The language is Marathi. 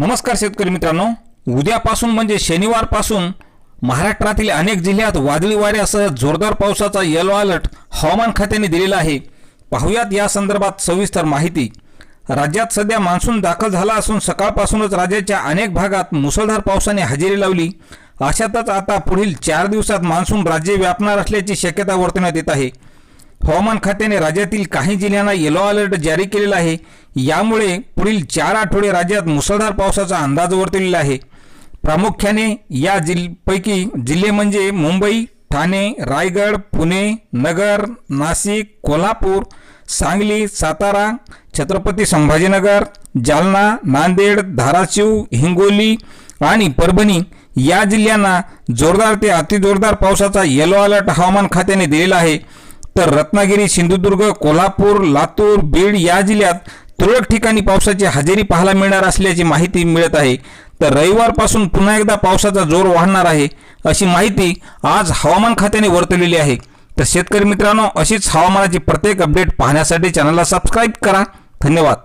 नमस्कार शेतकरी मित्रांनो. उद्यापासून म्हणजे शनिवारपासून महाराष्ट्रातील अनेक जिल्ह्यात वादळी वाऱ्यासह जोरदार पावसाचा येलो अलर्ट हवामान खात्याने दिलेला आहे. पाहुयात या संदर्भात सविस्तर माहिती. राज्यात सध्या मान्सून दाखल झाला असून सकाळपासूनच राज्याच्या अनेक भागात मुसळधार पावसाने हजेरी लावली. अशातच आता पुढील चार दिवसात मान्सून राज्य व्यापणार असल्याची शक्यता वर्तवण्यात येत आहे. हवामान खात्याने राज्यातील काही जिल्ह्यांना येलो अलर्ट जारी केलेला आहे. यामुळे पुढील चार आठवडे राज्यात मुसळधार पावसाचा अंदाज वर्तवलेला आहे. प्रामुख्याने या जिल पैकी जिल्हे म्हणजे मुंबई ठाणे रायगड पुणे नगर नाशिक कोल्हापूर सांगली सातारा छत्रपती संभाजीनगर जालना नांदेड धाराशिव हिंगोली आणि परभणी या जिल्ह्यांना जोरदार ते अतिजोरदार पावसाचा येलो अलर्ट हवामान खात्याने दिलेला आहे. तर रत्नागिरी सिंधुदुर्ग कोल्हापूर लातूर बीड या जिल्ह्यात तुरळक ठिकाणी पावसाची हजेरी पाहायला मिळणार असल्याची माहिती मिळत आहे. तर रविवारपासून पुन्हा एकदा पावसाचा जोर वाढणार आहे अशी माहिती आज हवामान खात्याने वर्तवलेली आहे. तर शेतकरी मित्रांनो अशीच हवामानाची प्रत्येक अपडेट पाहण्यासाठी चॅनलला सबस्क्राईब करा. धन्यवाद.